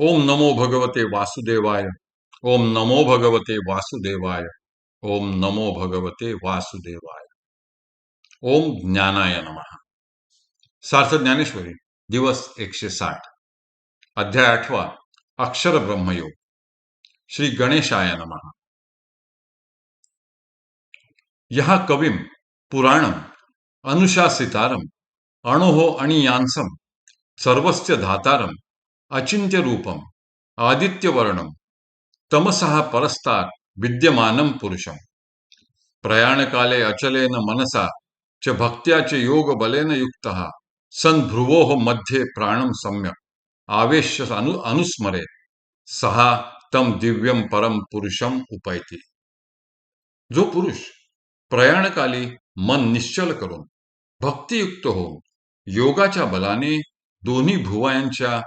ओम नमो भगवते वासुदेवाय ओम नमो भगवते वासुदेवाय ओम नमो भगवते वासुदेवाय। ओम ज्ञानाय नमः। सार्थ ज्ञानेश्वरी दिवस एकशे साठ। अध्याय आठवा अक्षर ब्रह्मयोग। श्री गणेशाय नमः। यहा कविम पुराणम अनुशासितारम अणोहो अणियांसम सर्वस्य धातारम अचिंत्य रूपम आदित्य वर्णम तमसहा परस्तार विद्यमानं पुरुषम। प्रयाणकाले अचलेन मनसा च भक्त्याचे योग बलेन युक्तः। सन् भ्रुवोः मध्ये प्राणं सम्यक्। आवेश्य अनु अनुस्मरे। सहा तम दिव्यम परम पुरुषम उपैती। जो पुरुष प्रयाणकाली मन निश्चल करून भक्तियुक्त होऊन योगाच्या बलाने दोन्ही भुवयांच्या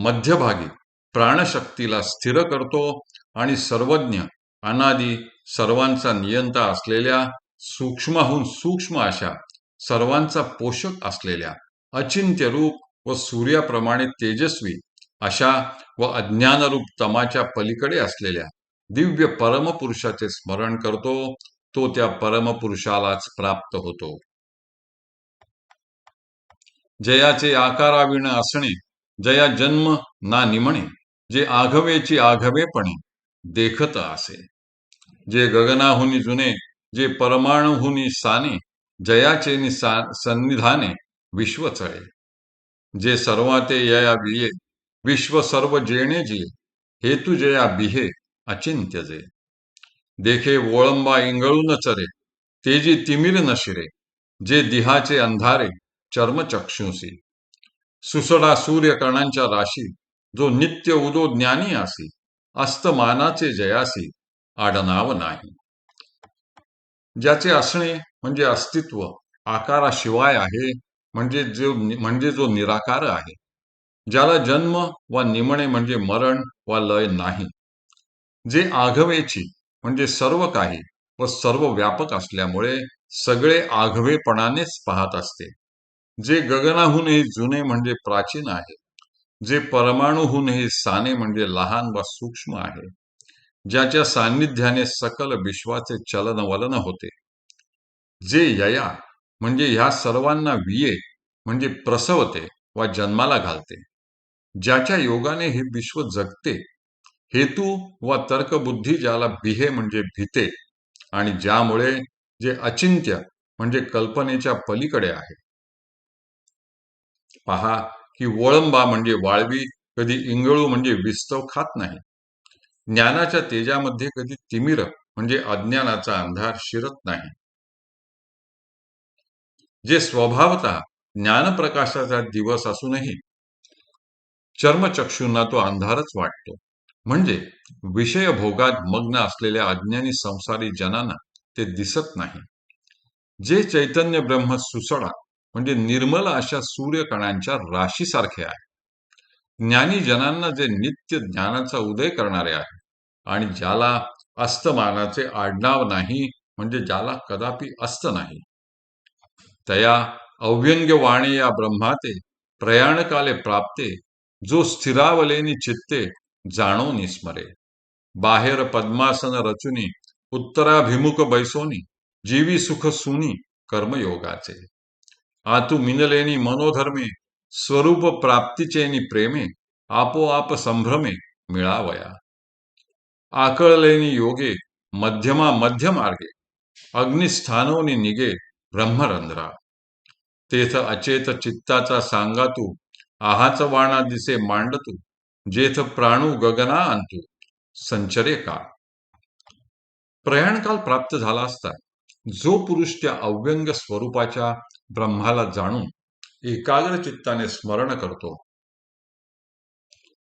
मध्यभागी प्राणशक्तीला स्थिर करतो आणि सर्वज्ञ अनादी सर्वांचा नियंता असलेल्या सूक्ष्माहून सूक्ष्म अशा सर्वांचा पोषक असलेल्या अचिंत्य रूप व सूर्याप्रमाणे तेजस्वी अशा व अज्ञानरूप तमाच्या पलीकडे असलेल्या दिव्य परमपुरुषाचे स्मरण करतो तो त्या परमपुरुषालाच प्राप्त होतो. जयाचे आकाराविण असणे जया जन्म ना निमणे जे आघवेची आघवेपणे देखत असे जे गगनाहुनी जुने जे परमाणुहुनी साने जयाचे निसा सन्निधाने विश्व चळे. जे सर्वाते यया विये विश्व सर्व जेणे जे हेतु जया बिहे अचिंत्य जे. देखे वोळंबा इंगळून चरे तेजी तिमिर नशिरे जे दिहाचे अंधारे चर्मचक्षुसी सुसडा सूर्यकणांच्या राशी जो नित्य उदो ज्ञानी असी अस्तमानाचे जयासी आडनाव नाही. ज्याचे असणे म्हणजे अस्तित्व आकाराशिवाय आहे म्हणजे जो म्हणजे जो निराकार आहे. ज्याला जन्म वा निमणे म्हणजे मरण वा लय नाही. जे आघवेची म्हणजे सर्व काही व सर्व व्यापक असल्यामुळे सगळे आघवेपणानेच पाहत असते. जे गगनाहूनही जुने म्हणजे प्राचीन आहे जे परमाणूहूनही साने म्हणजे लहान व सूक्ष्म आहे ज्याच्या सान्निध्याने सकल विश्वाचे चलन वलन होते. जे यया म्हणजे ह्या सर्वांना विये म्हणजे प्रसवते वा जन्माला घालते ज्याच्या योगाने हे विश्व जगते हेतू व तर्कबुद्धी ज्याला बिहे म्हणजे भीते आणि ज्यामुळे जे अचिंत्य म्हणजे कल्पनेच्या पलीकडे आहे. पहा की वळंबा म्हणजे वाळवी कधी इंगळू म्हणजे विस्तव खात नाही. ज्ञानाच्या तेजामध्ये कधी तिमिर म्हणजे अज्ञानाचा अंधार शिरत नाही. जे स्वभावत ज्ञानप्रकाशाचा दिवस असूनही चर्मचक्षूंना तो अंधारच वाटतो. म्हणजे विषय भोगात मग्न असलेल्या अज्ञानी संसारी जनांना ते दिसत नाही. जे चैतन्य ब्रह्म सुसडा म्हणजे निर्मल अशा सूर्यकणांच्या राशीसारखे आहे. ज्ञानी जनांना जे नित्य ज्ञानाचा उदय करणारे आहे आणि ज्याला अस्तमानाचे आडनाव नाही म्हणजे ज्याला कदापि अस्त नाही. तया अव्यंग्य वाणी या ब्रह्माते प्रयाणकाले प्राप्ते जो स्थिरावलेनी चित्ते जाणो निस्मरे. बाहेर पद्मासन रचुनी उत्तराभिमुख बैसोनी जीवी सुख सुनी कर्मयोगाचे. आतु मिनलेनी मनोधर्मे स्वरूप प्राप्तीचेनी प्रेमे आपोआप संभ्रमे मिळावया. आकळलेनी योगे मध्यमा मध्य मार्गे अग्निस्थानोनी निगे ब्रह्मरंध्रा. तेथ अचेत चित्ताचा सांगातू आहाच वाणा दिसे मांडतू जेथ प्राणू गगना आणतो संचरे का? प्रयाणकाल प्राप्त झाला असता जो पुरुष त्या अव्यंग स्वरूपाच्या ब्रह्माला जाणून एकाग्र चित्ताने स्मरण करतो.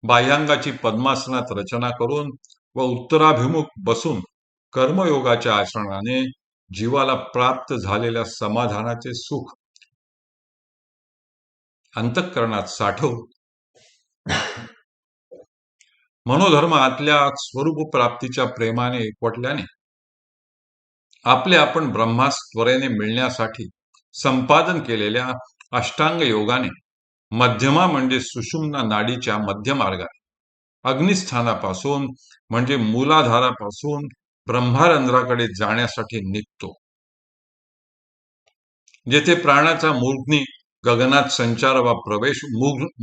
बाह्यांगाची पद्मासनात रचना करून व उत्तराभिमुख बसून कर्मयोगाच्या आचरणाने जीवाला प्राप्त झालेल्या समाधानाचे सुख अंतःकरणात साठवून मनोधर्म आतल्या स्वरूप प्राप्तीच्या प्रेमाने एकवटल्याने आपले आपण ब्रह्मास त्वरेने मिळण्यासाठी संपादन केलेल्या अष्टांग योगाने मध्यमा म्हणजे सुषुम्ना नाडीच्या मध्यमार्गाने. अग्निस्थानापासून म्हणजे मूलाधारापासून ब्रह्मारंध्राकडे जाण्यासाठी निघतो. जेथे प्राणाचा मूर्धनी गगनात संचार वा प्रवेश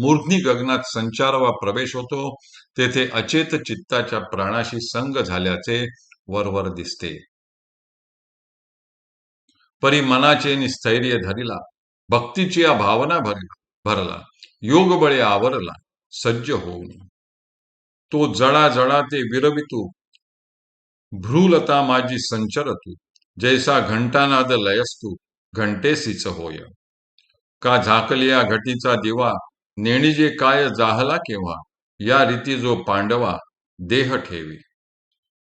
मूर्धनी गगनात संचार वा प्रवेश होतो तेथे अचेत चित्ताच्या प्राणाशी संग झाल्याचे वरवर दिसते. परी मनाचे निस्थैर्य धरिला भक्तीची या भावना भरला भरला योग बळे आवरला सज्ज होऊन. तो जळा जळा ते विरवितू भ्रूलता माझी संचरतू जैसा घंटानाद लयस्तू घंटेसीच होय. का झाकलिया घटीचा दिवा नेणीजे काय जाहला केव्हा या रीती जो पांडवा देह ठेवी.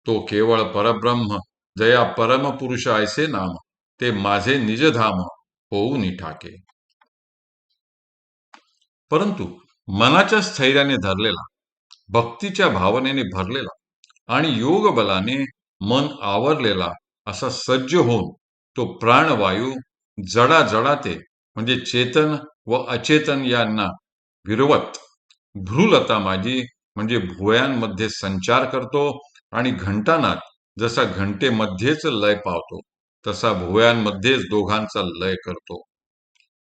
तो केवळ परब्रह्म जया परमपुरुष ऐसे नाम ते माझे निजधाम होऊन ठाके परंतु मनाच्या स्थैर्याने धरलेला भक्तीच्या भावनेने भरलेला आणि योग बलाने मन आवरलेला असा सज्ज होऊन तो प्राणवायू जडा जडाते म्हणजे चेतन व अचेतन यांना विरवत भ्रूलता माझी म्हणजे भुवयांमध्ये संचार करतो आणि घंटानात जसा घंटेमध्येच लय पावतो. तसा भुवयांमध्येच दोघांचा लय करतो.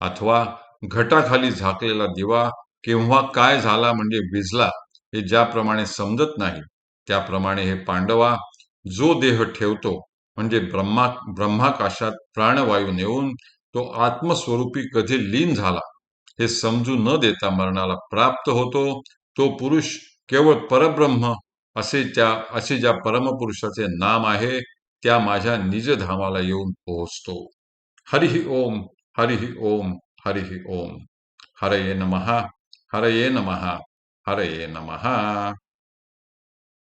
अथवा घटाखाली झाकलेला दिवा केव्हा काय झाला म्हणजे भिजला हे ज्याप्रमाणे समजत नाही त्याप्रमाणे हे पांडवा जो देह ठेवतो म्हणजे ब्रह्मा ब्रह्माकाशात प्राणवायू नेऊन तो आत्मस्वरूपी कधी लीन झाला हे समजू न देता मरणाला प्राप्त होतो तो पुरुष केवळ परब्रह्म असे त्या असे ज्या परमपुरुषाचे नाम आहे त्या माझ्या निजधामाला येऊन पोहोचतो हरिहि ओम हरिहि ओम हरिहि ओम हरये नमः हरये नमः हरये नमः